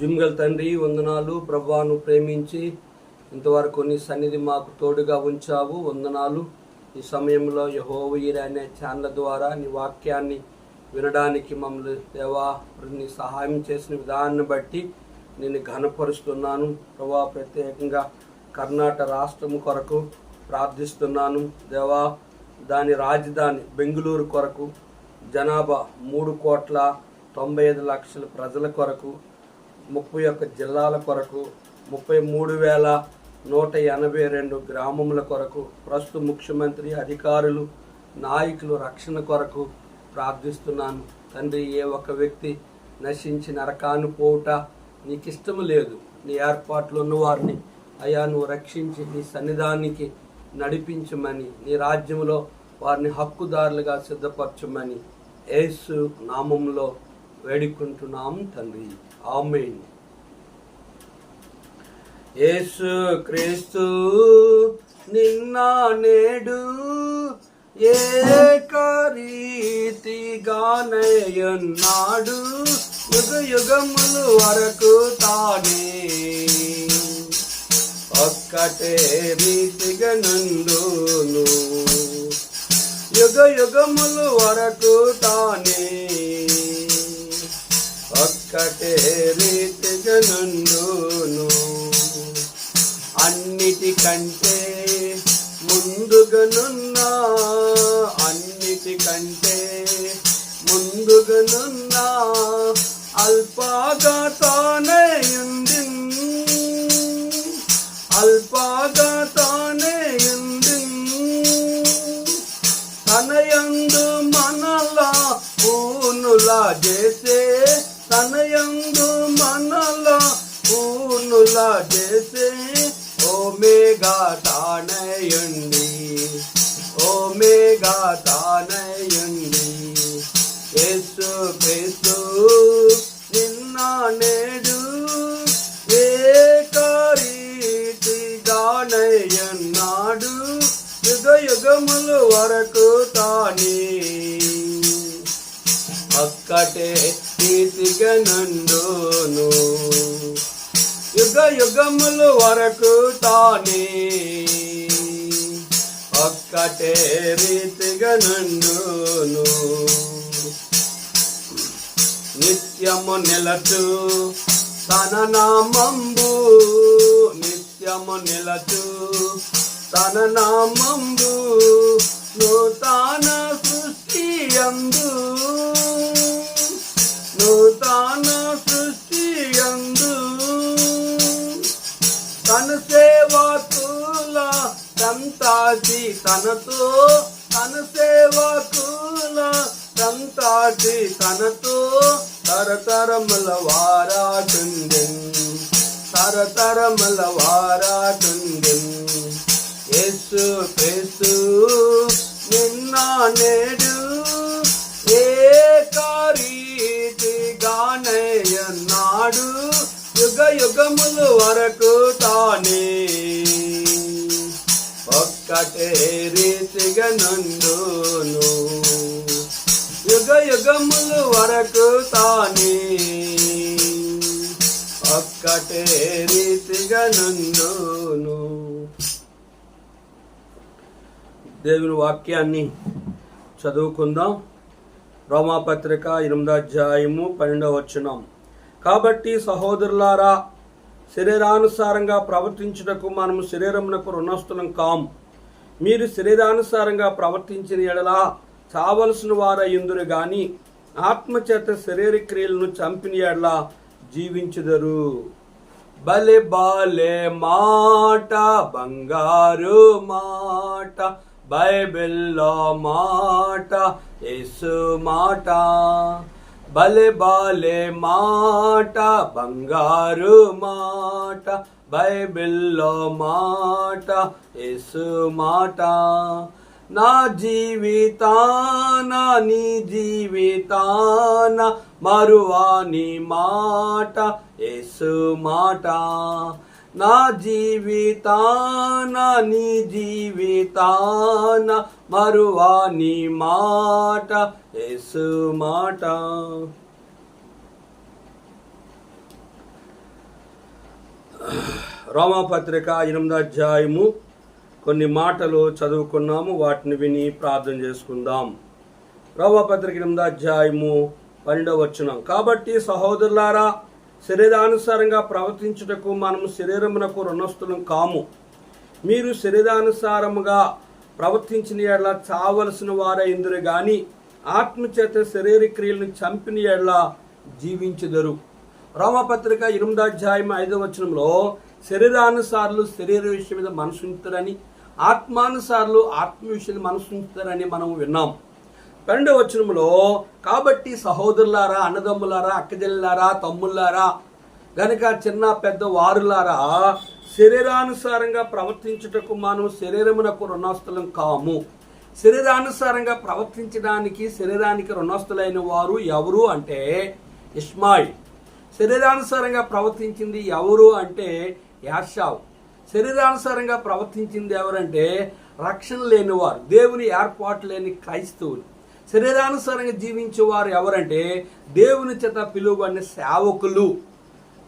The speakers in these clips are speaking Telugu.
జుమ్గల్ తండ్రి వందనాలు. ప్రభాను ప్రేమించి ఇంతవరకు నీ సన్నిధి మాకు తోడుగా ఉంచావు. వందనాలు. ఈ సమయంలో యహోవీర్ అనే ఛానల్ ద్వారా నీ వాక్యాన్ని వినడానికి మమ్మల్ని దేవా నీ సహాయం చేసిన విధానాన్ని బట్టి నేను ఘనపరుస్తున్నాను. ప్రభా ప్రత్యేకంగా కర్ణాటక రాష్ట్రం కొరకు ప్రార్థిస్తున్నాను. దేవా దాని రాజధాని బెంగళూరు కొరకు జనాభా మూడు కోట్ల తొంభై ఐదు లక్షల ప్రజల కొరకు ముప్పై ఒక్క జిల్లాల కొరకు ముప్పై మూడు వేల నూట ఎనభై రెండు గ్రామముల కొరకు ప్రస్తుత ముఖ్యమంత్రి అధికారులు నాయకులు రక్షణ కొరకు ప్రార్థిస్తున్నాను. తండ్రి ఏ ఒక్క వ్యక్తి నశించి నరకాను పోవుట నీకు ఇష్టము లేదు. నీ ఏర్పాట్లు ఉన్న వారిని అయా నువ్వు రక్షించి నీ సన్నిధానికి నడిపించమని నీ రాజ్యంలో వారిని హక్కుదారులుగా సిద్ధపరచమని యేసు నామంలో వేడుకుంటున్నాం తండ్రి. ఆమెన్. యేసు క్రీస్తు నిన్న నేడు ఏకరీతిగానయ్యన్నాడు. యుగ యుగములు వరకు తానే. ఒక్కటే రీతిగా నందును యుగ యుగములు వరకు తానే. ఒక్కటే రీతిగా నందును అన్నిటికంటే ముందుగనున్నా అన్నిటికంటే ముందుగనున్నా అల్పాగా తానే ఉంది. అల్పాగా తానే ఉంది. తనయందు మనలా పూనులా చేసే పూనులా చేసే ఓమేగా తానయుండి ఓమేగా తానయుండి యేసు క్రీస్తు నిన్న నేడు ఏకరీతిగానయ్యన్నాడు యుగ యుగములు వరకు తానే అక్కటే రీతిగా నందును యుగ యుగములు వరకు తానే ఒక్కటే రీతిగా నుండును నిత్యము నిలచు తన నామంబు నిత్యము నిలచు తన నామంబు నూతన సృష్టి అందు తరతరముల వారాటుండెన్ తరతరముల వారాటుండెన్ యేసు క్రీస్తు నిన్న నేడు ఏకరీతిగానయ్యన్నాడు. యుగ యుగములు వరకు తానే. ఒక్కటే రీతిగా నందును. యుగ యుగములు వరకు తానే ఒక్కటే రీతిగా నందును దేవుని వాక్యాన్ని చదువుకుందాం. రోమాపత్రిక ఎనిమిదో అధ్యాయము పన్నెండవ వచనం. కాబట్టి సహోదరులారా శరీరానుసారంగా ప్రవర్తించుటకు మనము శరీరమునకు రుణస్థులం కాం. మీరు శరీరానుసారంగా ప్రవర్తించిన ఎడలా చావలసిన వారయ్యుందురు గాని ఆత్మచేత శరీర క్రియలను చంపిన ఎడ్లా జీవించుదరు. బలే బాలే మాట బంగారు మాట బైబిల్లో మాట యేసు మాట. బలే బాలే మాట బంగారు మాట బైబిల్లో మాట యేసు మాట. నా జీవితాన నీ జీవితాన మరువాని మాట యేసు మాట. నా జీవితాన నీ జీవితాన మరువాని మాట యేసు మాట. రోమపత్రిక ఎనిమిదో అధ్యాయము కొన్ని మాటలు చదువుకున్నాము వాటిని విని ప్రార్థన చేసుకుందాం. రోమాపత్రిక ఎనిమిదో అధ్యాయము పన్నెండవ వచనం. కాబట్టి సహోదరులారా శరీరానుసారంగా ప్రవర్తించుటకు మనము శరీరమునకు రుణస్థులం కాము. మీరు శరీరానుసారముగా ప్రవర్తించిన ఎడల చావలసిన వారైందురు గాని ఆత్మచేత శరీర క్రియలను చంపిన ఎడల జీవించుదరు. రోమపత్రిక ఎనిమిదో ఐదవ వచనంలో శరీరానుసారులు శరీర విషయం మీద మనసు ఉంచుతారని ఆత్మానుసారులు ఆత్మ విషయం మనసు ఉంచుతారని మనం విన్నాం. పన్నెండవ వచనంలో కాబట్టి సహోదరులారా అన్నదమ్ములారా అక్కజల్లారా తమ్ముళ్ళారా గనుక చిన్న పెద్ద వారులారా శరీరానుసారంగా ప్రవర్తించుటకు మనం శరీరమునకు రుణాస్తులం కాము. శరీరానుసారంగా ప్రవర్తించడానికి శరీరానికి రుణాస్తులైన వారు ఎవరు అంటే ఇస్మాయిల్ శరీరానుసారంగా ప్రవర్తించింది ఎవరు అంటే యాషావ్ శరీరానుసారంగా ప్రవర్తించింది ఎవరంటే రక్షణ లేనివారు దేవుని ఏర్పాటు లేని క్రైస్తవులు. శరీరానుసారంగా జీవించేవారు ఎవరంటే దేవుని చేత పిలువబడిన సేవకులు.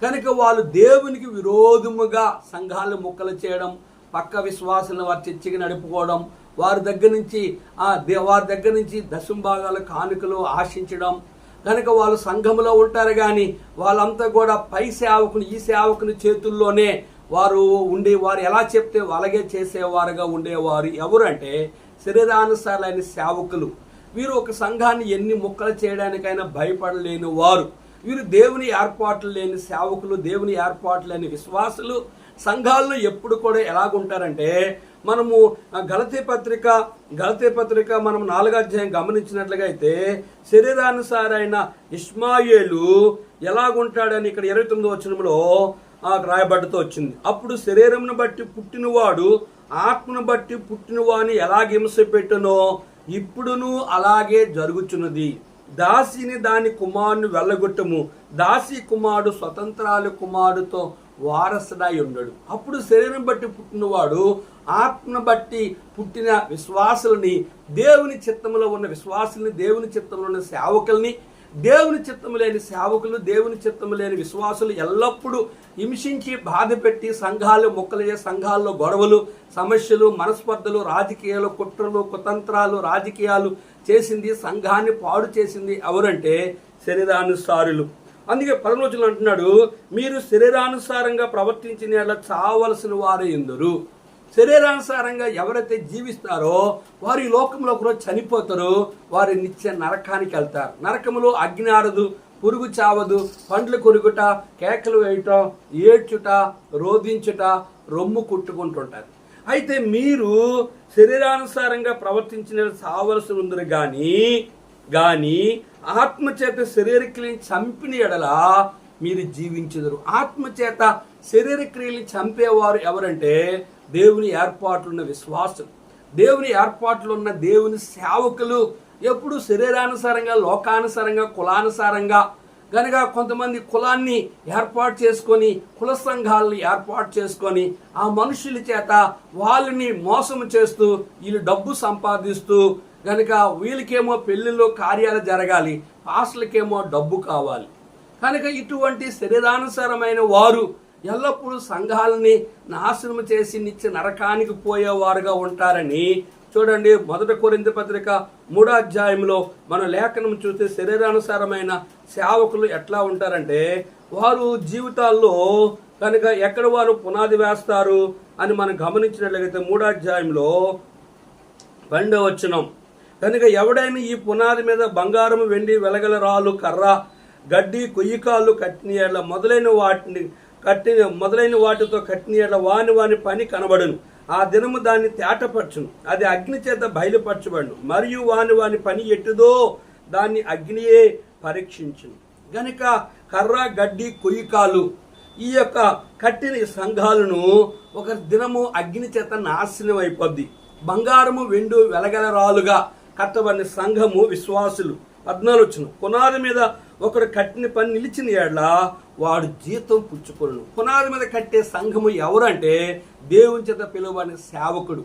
కనుక వాళ్ళు దేవునికి విరోధముగా సంఘాలు ముక్కలు చేయడం పక్క విశ్వాసులను వారి చర్చికి నడుపుకోవడం వారి దగ్గర నుంచి వారి దగ్గర నుంచి దశంభాగాల కానుకలు ఆశించడం కనుక వాళ్ళు సంఘములో ఉంటారు కానీ వాళ్ళంతా కూడా పై సేవకుని ఈ సేవకుని చేతుల్లోనే వారు ఉండి వారు ఎలా చెప్తే అలాగే చేసేవారుగా ఉండేవారు ఎవరంటే శరీరానుసారులైన సేవకులు. వీరు ఒక సంఘాన్ని ఎన్ని ముక్కలు చేయడానికైనా భయపడలేని వారు. వీరు దేవుని ఏర్పాట్లు లేని సేవకులు దేవుని ఏర్పాట్లు లేని విశ్వాసులు. సంఘాల్లో ఎప్పుడు కూడా ఎలాగుంటారంటే మనము ఆ గలతీ పత్రిక గలతీ పత్రిక మనం నాలుగో అధ్యాయం గమనించినట్లుగా అయితే శరీరానుసారైన ఇస్మాయేలు ఎలాగుంటాడని ఇక్కడ ఇరవై తొమ్మిది వచనంలో ఆ రాయబడ్డతో వచ్చింది. అప్పుడు శరీరంను బట్టి పుట్టినవాడు ఆత్మను బట్టి పుట్టినవాని ఎలా హింస పెట్టునో ఇప్పుడును అలాగే జరుగుచున్నది. దాసిని దాని కుమారుని వెళ్ళగొట్టము. దాసి కుమారుడు స్వతంత్రాలు కుమారుడితో వారసుడై ఉండడు అప్పుడు శరీరం బట్టి పుట్టినవాడు ఆత్మను బట్టి పుట్టిన విశ్వాసులని దేవుని చిత్తములో ఉన్న విశ్వాసుల్ని దేవుని చిత్తంలో ఉన్న సేవకుల్ని దేవుని చిత్తము లేని సేవకులు దేవుని చిత్తము లేని విశ్వాసులు ఎల్లప్పుడూ హింసించి బాధ పెట్టి సంఘాలు మొక్కలయ్యే సంఘాల్లో గొడవలు సమస్యలు మనస్పర్ధలు రాజకీయాలు కుట్రలు కుతంత్రాలు రాజకీయాలు చేసింది సంఘాన్ని పాడు చేసింది ఎవరంటే శరీరానుసారులు. అందుకే పరమోచనలు అంటున్నాడు మీరు శరీరానుసారంగా ప్రవర్తించిన చావలసిన వారే ఎందరు శరీరానుసారంగా ఎవరైతే జీవిస్తారో వారు ఈ లోకంలో కూడా చనిపోతారు వారి నిత్య నరకానికి వెళ్తారు. నరకములో అగ్ని ఆరదు పురుగు చావదు పండ్లు కొరుకుట కేకలు వేయటం ఏడ్చుట రోధించుట రొమ్ము కుట్టుకుంటుంటారు. అయితే మీరు శరీరానుసారంగా ప్రవర్తించిన చావలసి ఉందరు కానీ కానీ ఆత్మచేత శరీరక్రియని చంపిన ఎడల మీరు జీవించదురు. ఆత్మచేత శరీరక్రియలు చంపేవారు ఎవరంటే దేవుని ఏర్పాట్లున్న విశ్వాసం విశ్వాసులు. దేవుని ఏర్పాట్లు ఉన్న దేవుని సేవకులు ఎప్పుడు శరీరానుసారంగా లోకానుసారంగా కులానుసారంగా కనుక కొంతమంది కులాన్ని ఏర్పాటు చేసుకొని కుల సంఘాలను ఏర్పాటు చేసుకొని ఆ మనుషుల చేత వాళ్ళని మోసం చేస్తూ వీళ్ళు డబ్బు సంపాదిస్తూ కనుక వీళ్ళకేమో పెళ్ళిళ్ళు కార్యాలు జరగాలి పాస్టలకేమో డబ్బు కావాలి. కనుక ఇటువంటి శరీరానుసారమైన వారు ఎల్లప్పుడూ సంఘాలని నాశనం చేసి నిత్య నరకానికి పోయేవారుగా ఉంటారని చూడండి మొదట కొరింత పత్రిక మూడో అధ్యాయంలో మన లేఖనం చూస్తే శరీరానుసారమైన సేవకులు ఎట్లా ఉంటారంటే వారు జీవితాల్లో కనుక ఎక్కడ వారు పునాది వేస్తారు అని మనం గమనించినట్లయితే మూడో అధ్యాయంలో పన్నెండవ కనుక ఎవడైనా ఈ పునాది మీద బంగారం వెండి వెలగల రాళ్ళు కర్ర గడ్డి కొయ్యికాళ్ళు కట్టిన మొదలైన వాటిని కట్టిన మొదలైన వాటితో కట్టిన వాని వాని పని కనబడును. ఆ దినము దాన్ని తేటపరచును. అది అగ్ని చేత బయలుపరచబడును. మరియు వాని వాని పని ఎట్టుదో దాన్ని అగ్నియే పరీక్షించును. గనుక కర్ర గడ్డి కొయ్యికాలు ఈ యొక్క కట్టిన సంఘాలను ఒక దినము అగ్ని చేత నాశనం అయిపోద్ది బంగారము వెండు వెలగలరాలుగా కట్టబడిన సంఘము విశ్వాసులు పద్నాలుగు వచ్చిన పునాది మీద ఒకడు కట్టిన పని నిలిచిన ఏళ్ళ వాడు జీతం పుచ్చుకొను పునాది మీద కట్టే సంఘము ఎవరంటే దేవుని చేత పిలువబడిన సేవకుడు.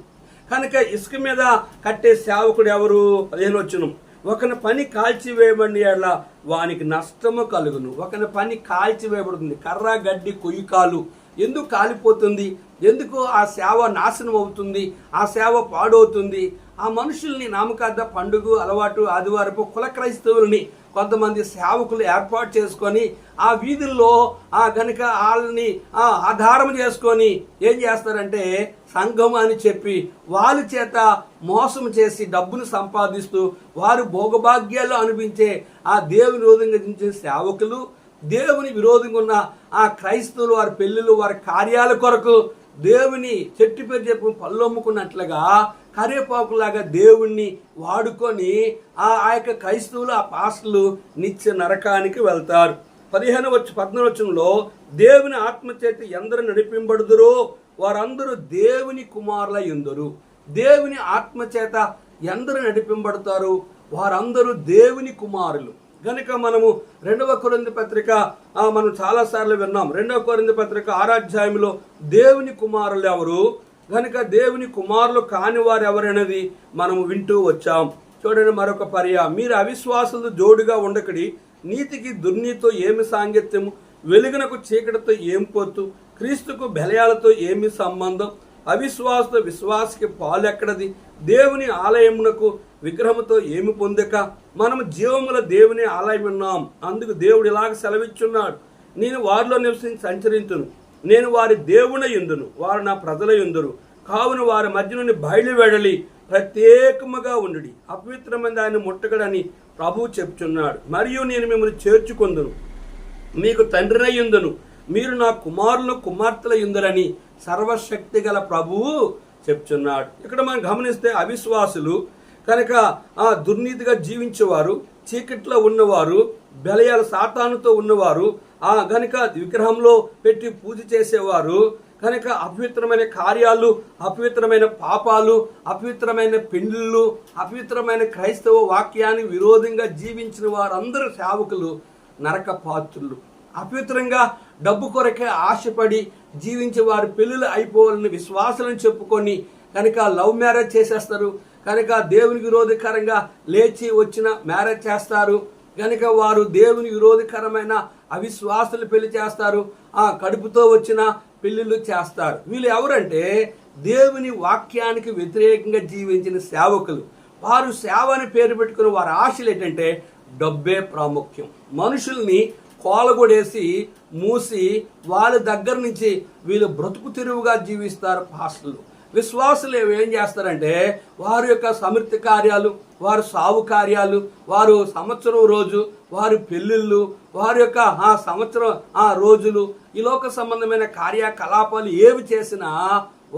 కనుక ఇసుక మీద కట్టే సేవకుడు ఎవరు? పదిహేను వచ్చును ఒకని పని కాల్చివేయబడి ఎడల వానికి నష్టము కలుగును. ఒకని పని కాల్చివేయబడుతుంది. కర్ర గడ్డి కొయ్యికాలు ఎందుకు కాలిపోతుంది? ఎందుకు ఆ సేవ నాశనం అవుతుంది ఆ సేవ పాడవుతుంది? ఆ మనుషుల్ని నామకార్థ పండుగ అలవాటు ఆదివారపు కుల క్రైస్తవుల్ని కొంతమంది సేవకులు ఏర్పాటు చేసుకొని ఆ వీధుల్లో ఆ గనుక వాళ్ళని ఆధారం చేసుకొని ఏం చేస్తారంటే సంఘం అని చెప్పి వాళ్ళ చేత మోసం చేసి డబ్బును సంపాదిస్తూ వారు భోగభాగ్యాలు అనిపించే ఆ దేవుని విరోధంగా సేవకులు దేవుని విరోధంగా ఉన్న ఆ క్రైస్తవులు వారి పెళ్ళిళ్ళు వారి కార్యాల కొరకు దేవుని చెట్టు పేరు చెప్పు పల్లొమ్ముకున్నట్లుగా కరేపాకులాగా దేవుణ్ణి వాడుకొని ఆ ఆ యొక్క క్రైస్తవులు ఆ పాస్టులు నిత్య నరకానికి వెళ్తారు. పదిహేను వచ్చి పద్నవచనంలో దేవుని ఆత్మచేత ఎందరు నడిపింపడుదురో వారందరూ దేవుని కుమారుల ఎందురు దేవుని ఆత్మచేత ఎందరు నడిపింపడతారు వారందరూ దేవుని కుమారులు. గనుక మనము రెండవ కొరింది పత్రిక మనం చాలాసార్లు విన్నాం. రెండవ కొరింది పత్రిక ఆరాధ్యాయంలో దేవుని కుమారులు ఎవరు కనుక దేవుని కుమారులు కాని వారు ఎవరనేది మనము వింటూ వచ్చాం. చూడండి మరొక పర్యా. మీరు అవిశ్వాసులు జోడుగా ఉండకడి నీతికి దుర్నీతో ఏమి సాంగత్యము? వెలుగునకు చీకటితో ఏం పొత్తు క్రీస్తుకు బెలయాలతో ఏమి సంబంధం? అవిశ్వాసతో విశ్వాసకి పాలెక్కడది? దేవుని ఆలయమునకు విగ్రహముతో ఏమి పొందక? మనం జీవముల దేవుని ఆలయం ఉన్నాం అందుకు దేవుడు ఇలాగ సెలవిచ్చున్నాడు. నేను వారిలో నివసించి సంచరించును నేను వారి దేవున ఎందును వారు నా ప్రజల ఎందురు. కావున వారి మధ్య నుండి బయలు వెడలి ప్రత్యేకముగా ఉండుడి. అపవిత్రమైన ఆయన ముట్టగడని ప్రభువు చెప్తున్నాడు మరియు నేను మిమ్మల్ని చేర్చుకొందును. మీకు తండ్రినయ్యుందును మీరు నా కుమారులు కుమార్తెల యుందరని సర్వశక్తి గల ప్రభువు చెప్తున్నాడు ఇక్కడ మనం గమనిస్తే అవిశ్వాసులు కనుక ఆ దుర్నీతిగా జీవించేవారు చీకట్లో ఉన్నవారు బలయాల సాతానుతో ఉన్నవారు ఆ గనుక విగ్రహంలో పెట్టి పూజ చేసేవారు కనుక అపవిత్రమైన కార్యాలు అపవిత్రమైన పాపాలు అపవిత్రమైన పెండ్లు అపవిత్రమైన క్రైస్తవ వాక్యానికి విరోధంగా జీవించిన వారందరూ సేవకులు నరక పాత్రులు అపవిత్రంగా డబ్బు కొరకే ఆశపడి జీవించే వారి పెళ్ళిళ్ళు అయిపోవాలని విశ్వాసాలను చెప్పుకొని కనుక లవ్ మ్యారేజ్ చేసేస్తారు కనుక దేవుని విరోధకరంగా లేచి వచ్చిన మ్యారేజ్ చేస్తారు కనుక వారు దేవుని విరోధకరమైన అవిశ్వాసులు పెళ్ళి చేస్తారు ఆ కడుపుతో వచ్చిన పెళ్ళిళ్ళు చేస్తారు. వీళ్ళు ఎవరంటే దేవుని వాక్యానికి వ్యతిరేకంగా జీవించిన సేవకులు. వారు సేవ అని పేరు పెట్టుకుని వారి ఆశలు ఏంటంటే డబ్బే ప్రాముఖ్యం. మనుషుల్ని కోలగొడేసి మూసి వాళ్ళ దగ్గర నుంచి వీళ్ళు బ్రతుకు తెరువుగా జీవిస్తారు పాస్టులు విశ్వాసులు ఏం చేస్తారంటే వారి యొక్క సమృద్ధి కార్యాలు వారు సావు కార్యాలు వారు సంవత్సరం రోజు వారి పెళ్ళిళ్ళు వారి యొక్క ఆ సంవత్సరం ఆ రోజులు ఈ లోక సంబంధమైన కార్యకలాపాలు ఏవి చేసినా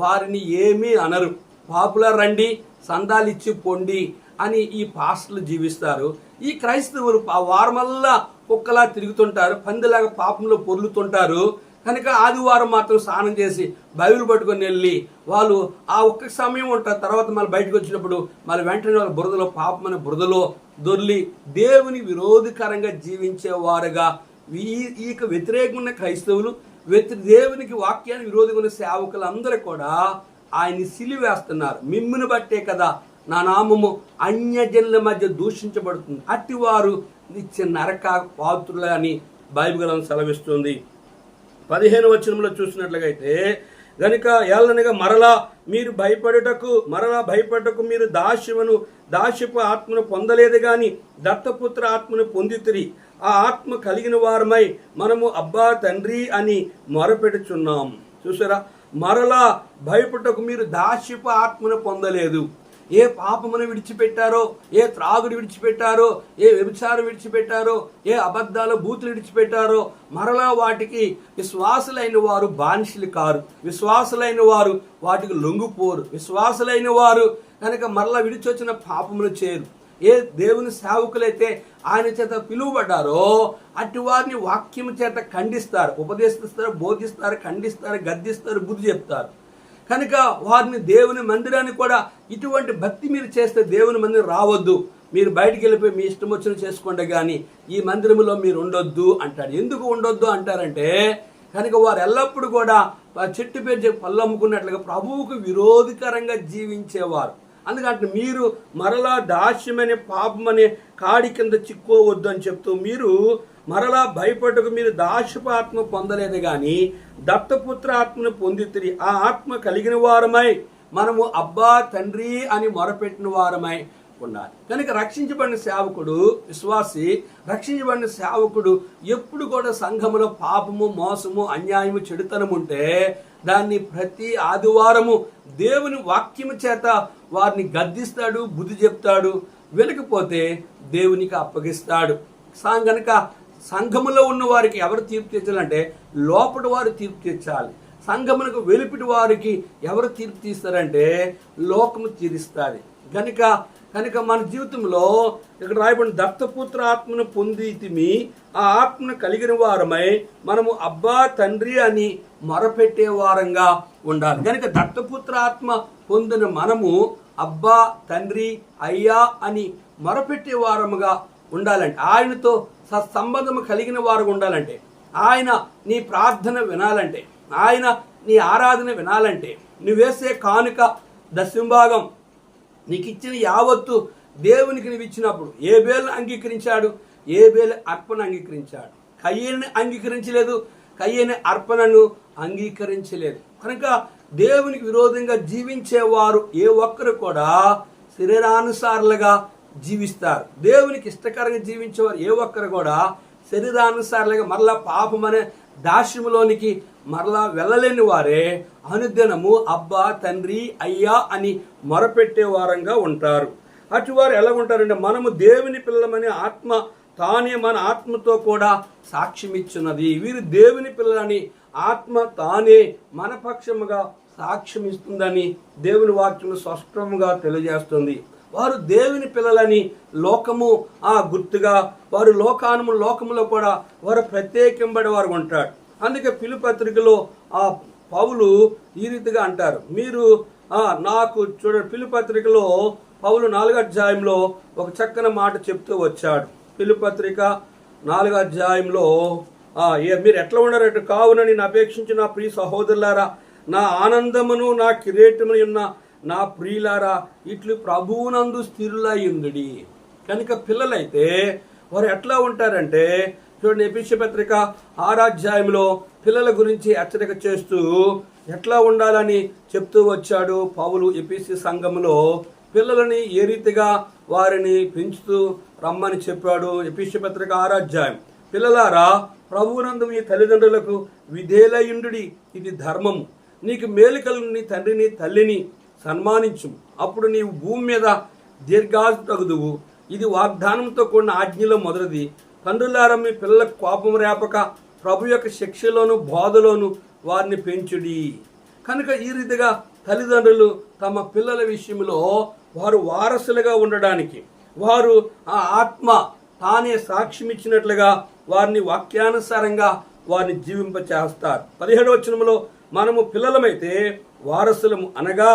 వారిని ఏమీ అనరు. పాపులర్ రండి సందాలు ఇచ్చి పొండి అని ఈ పాస్టర్లు జీవిస్తారు. ఈ క్రైస్తవులు వారమల్లా కుక్కలా తిరుగుతుంటారు పందిలాగా పాపంలో పొర్లుతుంటారు. కనుక ఆదివారం మాత్రం స్నానం చేసి బైబిల్ పట్టుకొని వెళ్ళి వాళ్ళు ఆ ఒక్క సమయం ఉంటారు తర్వాత మళ్ళీ బయటకు వచ్చినప్పుడు మళ్ళీ వెంటనే వాళ్ళ బురదలో పాపమైన బురదలో దొర్లి దేవుని విరోధకరంగా జీవించే వారుగా ఈ వ్యతిరేకమైన క్రైస్తవులు వ్యతి దేవునికి వాక్యాన్ని విరోధంగా ఉన్న కూడా ఆయన్ని సిలివేస్తున్నారు. మిమ్ముని బట్టే కదా నా నామము అన్యజనుల మధ్య దూషించబడుతుంది. అట్టివారు నిత్య నరక పాత్రులు అని బైబిల్ సెలవిస్తుంది. పదిహేను వచనంలో చూసినట్లయితే గనుక ఏళ్ళనగా మరలా మీరు భయపడుటకు మరలా భయపడటకు మీరు దాస్యమును దాస్యపు ఆత్మను పొందలేదు కానీ దత్తపుత్ర ఆత్మను పొందితిరి. ఆ ఆత్మ కలిగిన వారమై మనము అబ్బా తండ్రి అని మొరపెడుచున్నాం. చూసారా? మరలా భయపడటకు మీరు దాస్యపు ఆత్మను పొందలేదు. ఏ పాపమును విడిచిపెట్టారో ఏ త్రాగుడు విడిచిపెట్టారో ఏ వ్యభిచారం విడిచిపెట్టారో ఏ అబద్ధాలు బూతులు విడిచిపెట్టారో మరలా వాటికి విశ్వాసులైన వారు బానిసలు కారు. విశ్వాసులైన వారు వాటికి లొంగిపోరు. విశ్వాసులైన వారు కనుక మరలా విడిచొచ్చిన పాపములు చేయరు ఏ దేవుని సేవకులైతే ఆయన చేత పిలువబడ్డారో అటు వారిని వాక్యం చేత ఖండిస్తారు. ఉపదేశిస్తారు బోధిస్తారు ఖండిస్తారు గద్దిస్తారు బుద్ధి చెప్తారు. కనుక వారిని దేవుని మందిరాన్ని కూడా ఇటువంటి భక్తి మీరు చేస్తే దేవుని మందిరం రావద్దు. మీరు బయటికి వెళ్ళిపోయి మీ ఇష్టం వచ్చిన చేసుకోండి కానీ ఈ మందిరంలో మీరు ఉండొద్దు అంటాడు ఎందుకు ఉండొద్దు అంటారంటే కనుక వారు ఎల్లప్పుడూ కూడా చెట్టు పేరు పళ్ళు అమ్ముకున్నట్లుగా ప్రభువుకు విరోధకరంగా జీవించేవారు. అందుకంటే మీరు మరలా దాస్యమనే పాపమనే కాడి కింద చిక్కోవద్దు అని చెప్తూ మీరు మరలా భయపడకు మీరు దాశపు ఆత్మ పొందలేదు గాని దత్తపుత్ర ఆత్మను పొందితిరి. ఆ ఆత్మ కలిగిన వారమై మనము అబ్బా తండ్రి అని మొరపెట్టిన వారమై ఉండాలి. కనుక రక్షించబడిన సేవకుడు విశ్వాసి రక్షించబడిన సేవకుడు ఎప్పుడు కూడా సంఘములో పాపము మోసము అన్యాయము చెడుతనం ఉంటే దాన్ని ప్రతి ఆదివారము దేవుని వాక్యము చేత వారిని గద్దిస్తాడు బుద్ధి చెప్తాడు వెనకపోతే దేవునికి అప్పగిస్తాడు. సా- గనుక సంఘములో ఉన్న వారికి ఎవరు తీర్పు తీర్చాలంటే లోపటి వారు తీర్పు తీర్చాలి. సంఘమునకు వెలుపటి వారికి ఎవరు తీర్పు తీస్తారంటే లోకము తీరుస్తుంది. కనుక కనుక మన జీవితంలో ఇక్కడ రాయబడిన దత్తపుత్ర ఆత్మను పొందితిమి ఆ ఆత్మను కలిగిన వారమై మనము అబ్బా తండ్రి అని మొరపెట్టే వారంగా ఉండాలి. కనుక దత్తపుత్ర ఆత్మ పొందిన మనము అబ్బా తండ్రి అయ్యా అని మొరపెట్టే వారముగా ఉండాలంటే ఆయనతో సత్సంబంధం కలిగిన వారు ఉండాలంటే ఆయన నీ ప్రార్థన వినాలంటే ఆయన నీ ఆరాధన వినాలంటే నువ్వు వేసే కానుక దశంభాగం నీకు ఇచ్చిన యావత్తు దేవునికి నువ్వు ఇచ్చినప్పుడు ఏ బేలు అంగీకరించాడు ఏ బేలు అర్పణ అంగీకరించాడు. కయ్యని అంగీకరించలేదు కయ్యని అర్పణను అంగీకరించలేదు. కనుక దేవునికి విరోధంగా జీవించేవారు ఏ ఒక్కరు కూడా శరీరానుసారులుగా జీవిస్తారు. దేవునికి ఇష్టకరంగా జీవించేవారు ఏ ఒక్కరు కూడా శరీరానుసారులుగా మరలా పాపం అనే దాస్యములోనికి మరలా వెళ్ళలేని వారే అనుదినము అబ్బా తండ్రి అయ్యా అని మొరపెట్టే వారంగా ఉంటారు. అటు వారు ఎలా ఉంటారంటే మనము దేవుని పిల్లలమని ఆత్మ తానే మన ఆత్మతో కూడా సాక్ష్యం ఇచ్చినది వీరు దేవుని పిల్లలని ఆత్మ తానే మన పక్షముగా సాక్ష్యం ఇస్తుందని దేవుని వాక్యము స్పష్టముగా తెలియజేస్తుంది. వారు దేవుని పిల్లలని లోకము ఆ గుర్తుగా వారు లోకానము లోకములో కూడా వారు ప్రత్యేకింబడి వారు ఉంటాడు అందుకే పిలుపత్రికలో ఆ పౌలు ఈ రీతిగా అంటారు. మీరు నాకు చూడ పిలుపత్రికలో పౌలు నాలుగో అధ్యాయంలో ఒక చక్కని మాట చెప్తూ వచ్చాడు. పిలుపత్రిక నాలుగో అధ్యాయంలో మీరు ఎట్లా ఉన్నారంటే? కావున నేను అపేక్షించిన నా ప్రియ సహోదరులారా నా ఆనందమును నా కిరీటమును ఉన్న నా ప్రియులారా ఇట్లు ప్రభువునందు స్థిరులయ్యుందుడి. కనుక పిల్లలైతే వారు ఎట్లా ఉంటారంటే చూడండి ఎపిష పత్రిక ఆరాధ్యాయంలో పిల్లల గురించి హెచ్చరిక చేస్తూ ఎట్లా ఉండాలని చెప్తూ వచ్చాడు పౌలు ఎపిసి సంఘములో. పిల్లలని ఏ రీతిగా వారిని పెంచుతూ రమ్మని చెప్పాడు ఎపిష పత్రిక ఆరాధ్యాయం. పిల్లలారా ప్రభువునందు మీ తల్లిదండ్రులకు విధేలయుండు ఇది ధర్మము. నీకు మేలు నీ తండ్రిని తల్లిని సన్మానించు అప్పుడు నీవు భూమి మీద దీర్ఘాసు తగుదువు. ఇది వాగ్దానంతో కూడిన ఆజ్ఞలో మొదటిది. తండ్రులారా మీ పిల్లలకు కోపం రేపక ప్రభు యొక్క శిక్షలోను బోధలోను వారిని పెంచుడి. కనుక ఈ రీతిగా తల్లిదండ్రులు తమ పిల్లల విషయంలో వారు వారసులుగా ఉండడానికి వారు ఆ ఆత్మ తానే సాక్ష్యం ఇచ్చినట్లుగా వారిని వాక్యానుసారంగా వారిని జీవింపచేస్తారు. పదిహేడవ వచనములో మనము పిల్లలమైతే వారసులము అనగా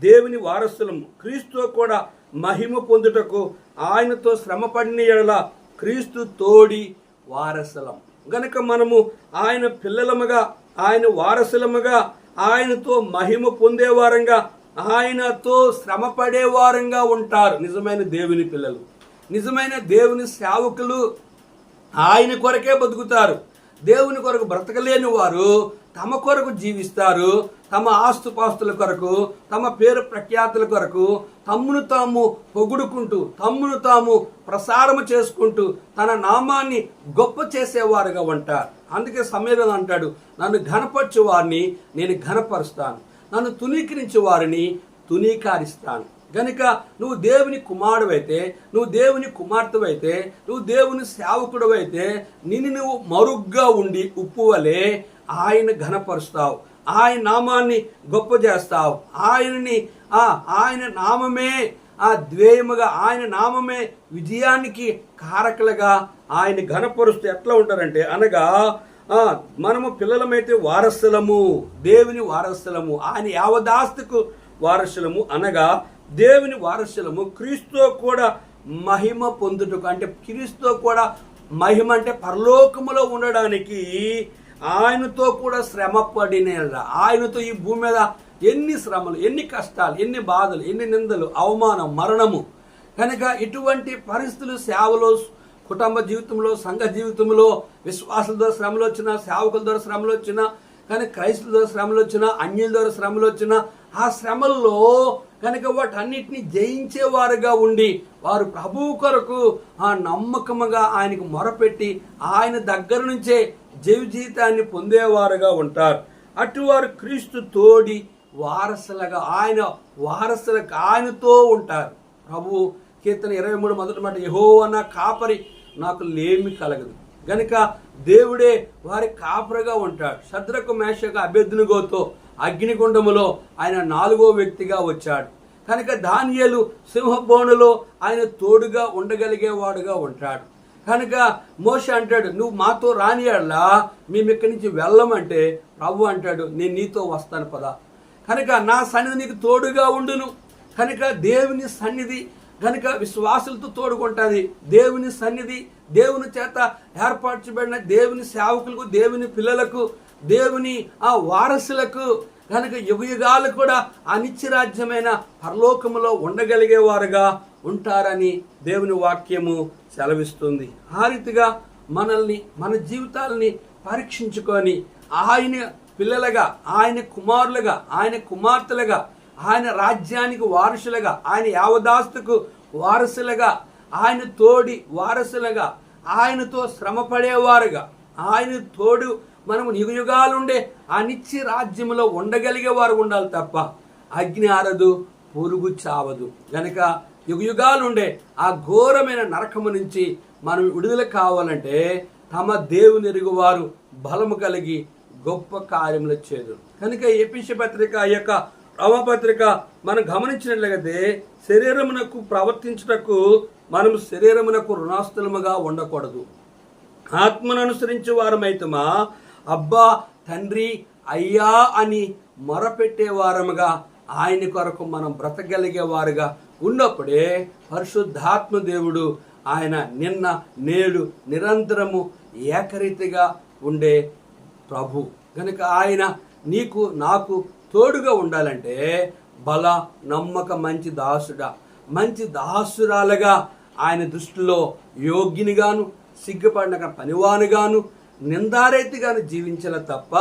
దేవుని వారసులము. క్రీస్తు కూడా మహిమ పొందుటకు ఆయనతో శ్రమపడిన ఎడల క్రీస్తు తోడి వారసులం. గనక మనము ఆయన పిల్లలముగా ఆయన వారసులముగా ఆయనతో మహిమ పొందేవారంగా ఆయనతో శ్రమపడే వారంగా ఉంటారు. నిజమైన దేవుని పిల్లలు. నిజమైన దేవుని సేవకులు ఆయన కొరకే బతుకుతారు. దేవుని కొరకు బ్రతకలేని వారు తమ కొరకు జీవిస్తారు తమ ఆస్తుపాస్తుల కొరకు తమ పేరు ప్రఖ్యాతుల కొరకు తమ్మును తాము పొగుడుకుంటూ తమ్మును తాము ప్రసారము చేసుకుంటూ తన నామాన్ని గొప్ప చేసేవారుగా ఉంటారు. అందుకే సమీరన్ అంటాడు నన్ను ఘనపరచు వారిని నేను ఘనపరుస్తాను. నన్ను తునీకరించే వారిని తునీకారిస్తాను గనుక నువ్వు దేవుని కుమారుడైతే నువ్వు దేవుని కుమార్తెవైతే నువ్వు దేవుని సేవకుడవైతే నిన్ను నువ్వు మరుగ్గా ఉండి ఉప్పు వలె ఆయన ఘనపరుస్తావు. ఆయన నామాన్ని గొప్ప చేస్తావు. ఆయనని ఆ ఆయన నామమే ఆ ద్వేయముగా ఆయన నామమే విజయానికి కారకులుగా ఆయన ఘనపరుస్తూ ఎట్లా ఉంటారంటే అనగా ఆ, మనము పిల్లలమైతే వారసులము దేవుని వారసులము ఆయన యావదాస్తుకు వారసులము అనగా దేవుని వారసులము క్రీస్తు కూడా మహిమ పొందుటకు అంటే క్రీస్తు కూడా మహిమ అంటే పరలోకములో ఉండడానికి ఆయనతో కూడా శ్రమ పడిన ఆయనతో ఈ భూమి మీద ఎన్ని శ్రమలు ఎన్ని కష్టాలు ఎన్ని బాధలు ఎన్ని నిందలు అవమానం మరణము. కనుక ఇటువంటి పరిస్థితులు సేవలో కుటుంబ జీవితంలో సంఘ జీవితంలో విశ్వాసుల ద్వారా శ్రమలు వచ్చినా సేవకుల ద్వారా శ్రమలు వచ్చినా కానీ క్రైస్తుల ద్వారా శ్రమలు వచ్చినా అన్యుల ద్వారా శ్రమలు వచ్చినా ఆ శ్రమల్లో కనుక వాటన్నిటిని జయించేవారుగా ఉండి వారు ప్రభువు కొరకు ఆ నమ్మకముగా ఆయనకు మొరపెట్టి ఆయన దగ్గర నుంచే జీవ జీవితాన్ని పొందేవారుగా ఉంటారు. అటువారు క్రీస్తు తోడి వారసులుగా ఆయన వారసులకు ఆయనతో ఉంటారు. ప్రభు కీర్తన ఇరవై మూడు మొదటి మాట యహో అన్న కాపరి నాకు లేమి కలగదు. గనుక దేవుడే వారి కాపరిగా ఉంటాడు. శద్రకు మేషకు అభ్యర్థునిగోతో అగ్నిగుండములో ఆయన నాలుగో వ్యక్తిగా వచ్చాడు. కనుక దానియేలు సింహబోనులో ఆయన తోడుగా ఉండగలిగేవాడుగా ఉంటాడు. కనుక మోష అంటాడు నువ్వు మాతో రానియాడలా మేము ఇక్కడి నుంచి వెళ్ళమంటే ప్రభు అంటాడు నేను నీతో వస్తాను పదా. కనుక నా సన్నిధి నీకు తోడుగా ఉండును. కనుక దేవుని సన్నిధి కనుక విశ్వాసులతో తోడుకుంటుంది. దేవుని సన్నిధి దేవుని చేత ఏర్పరచబడిన దేవుని సేవకులకు దేవుని పిల్లలకు దేవుని ఆ వారసులకు కనుక యుగ యుగాలు కూడా అనిత్యరాజ్యమైన పరలోకములో ఉండగలిగేవారుగా ఉంటారని దేవుని వాక్యము సెలవిస్తుంది. ఆ రీతిగా మనల్ని మన జీవితాలని పరీక్షించుకొని ఆయన పిల్లలుగా ఆయన కుమారులుగా ఆయన కుమార్తెలుగా ఆయన రాజ్యానికి వారసులుగా ఆయన యావదాస్తుకు వారసులుగా ఆయన తోడి వారసులుగా ఆయనతో శ్రమపడేవారుగా ఆయన తోడు మనము యుగయుగాలుండే ఆ నిత్య రాజ్యంలో ఉండగలిగే వారు ఉండాలి తప్ప అగ్ని ఆరదు పొరుగు చావదు. గనక యుగయుగాలుండే ఆ ఘోరమైన నరకము నుంచి మనం విడుదల కావాలంటే తమ దేవుని ఎరుగువారు బలము కలిగి గొప్ప కార్యములు చేదు కనుక ఎపిష పత్రిక యొక్క రమపత్రిక మనం గమనించినట్లయితే శరీరమునకు ప్రవర్తించుటకు మనం శరీరమునకు రుణాస్తులముగా ఉండకూడదు. ఆత్మను అనుసరించి వారమైతమా? అబ్బా తండ్రి అయ్యా అని మొరపెట్టేవారముగా ఆయన కొరకు మనం బ్రతకగలిగే వారుగా ఉన్నప్పుడే పరిశుద్ధాత్మ దేవుడు ఆయన నిన్న నేడు నిరంతరము ఏకరీతిగా ఉండే ప్రభు. కనుక ఆయన నీకు నాకు తోడుగా ఉండాలంటే బల నమ్మక మంచి దాసుడా. మంచి దాసురాలుగా ఆయన దృష్టిలో యోగ్యునిగాను సిగ్గుపడిన పనివానుగాను నిందారైతిగాను జీవించలే తప్ప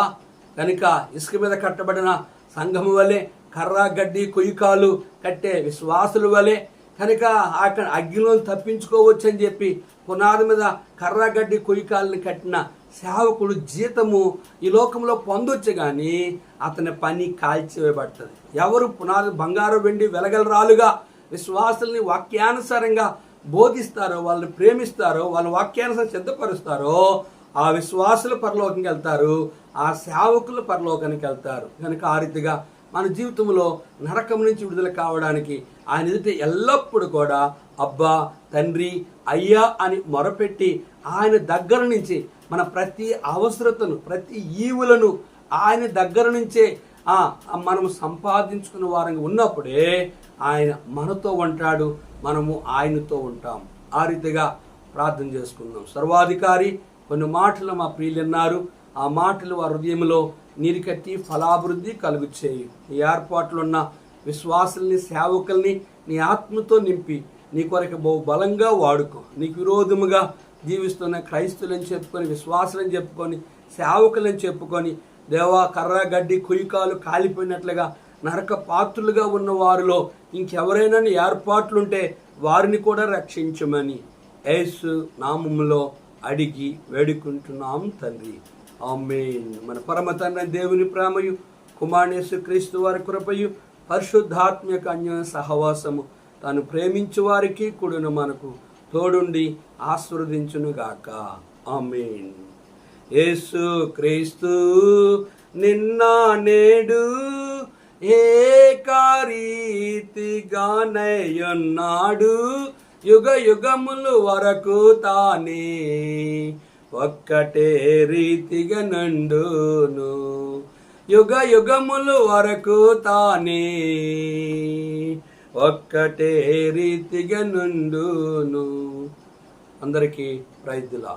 కనుక ఇసుక మీద కట్టబడిన సంఘము వలె కర్ర గడ్డి కొయ్యకాలు కట్టే విశ్వాసుల వలె కనుక అక్కడ అగ్నిలో తప్పించుకోవచ్చు అని చెప్పి పునాది మీద కర్ర గడ్డి కొయ్యకాలని కట్టిన సేవకుడు జీతము ఈ లోకంలో పొందొచ్చు కానీ అతని పని కాల్చివేయబడుతుంది. ఎవరు పునాది బంగారు వెండి వెలగలరాలుగా విశ్వాసుల్ని వాక్యానుసారంగా బోధిస్తారో వాళ్ళని ప్రేమిస్తారో వాళ్ళ వాక్యానుసారం సిద్ధపరుస్తారో ఆ విశ్వాసులు పరలోకానికి వెళ్తారు ఆ సేవకులు పరలోకానికి వెళ్తారు. కనుక ఆ రీతిగా మన జీవితంలో నరకం నుంచి విడుదల కావడానికి ఆయన ఎదుట ఎల్లప్పుడూ కూడా అబ్బా తండ్రి అయ్యా అని మొరపెట్టి ఆయన దగ్గర నుంచి మన ప్రతి అవసరతను ప్రతి ఈవులను ఆయన దగ్గర నుంచే మనము సంపాదించుకున్న వారంగా ఉన్నప్పుడే ఆయన మనతో ఉంటాడు మనము ఆయనతో ఉంటాం. ఆ రీతిగా ప్రార్థన చేసుకుందాం. సర్వాధికారి కొన్ని మాటలు మా ప్రియులు విన్నారు. ఆ మాటలు వారి హృదయంలో నీరికట్టి ఫలాభివృద్ధి కలుగు చేయి నీ ఏర్పాట్లు ఉన్న విశ్వాసుల్ని సేవకుల్ని నీ ఆత్మతో నింపి నీ కొరకు బహు బలంగా వాడుకో. నీకు విరోధముగా జీవిస్తున్న క్రైస్తులని చెప్పుకొని విశ్వాసులని చెప్పుకొని సేవకులని చెప్పుకొని దేవా కర్ర గడ్డి కుయ్యకాలు కాలిపోయినట్లుగా నరక పాత్రులుగా ఉన్న వారిలో ఇంకెవరైనా ఏర్పాట్లుంటే వారిని కూడా రక్షించమని. యేసు నామములో అడిగి వేడుకుంటున్నాం తండ్రి. ఆమేన్. మన పరమ తండ్రి దేవుని ప్రేమయు కుమారేసు క్రీస్తు వారి కృపయు పరిశుద్ధాత్మక అన్య సహవాసము తాను ప్రేమించు వారికి కూడిన మనకు తోడుండి ఆస్వాదించునుగాక ఆమెన్. యేసు క్రీస్తు నిన్న నేడు ఏకారీతిగానయ్యున్నాడు యుగ యుగములు వరకు తానే ఒక్కటే రీతిగా నండును. యుగ యుగములు వరకు తానే ఒక్కటే రీతిగా నుండును. అందరికీ ప్రైజ్లా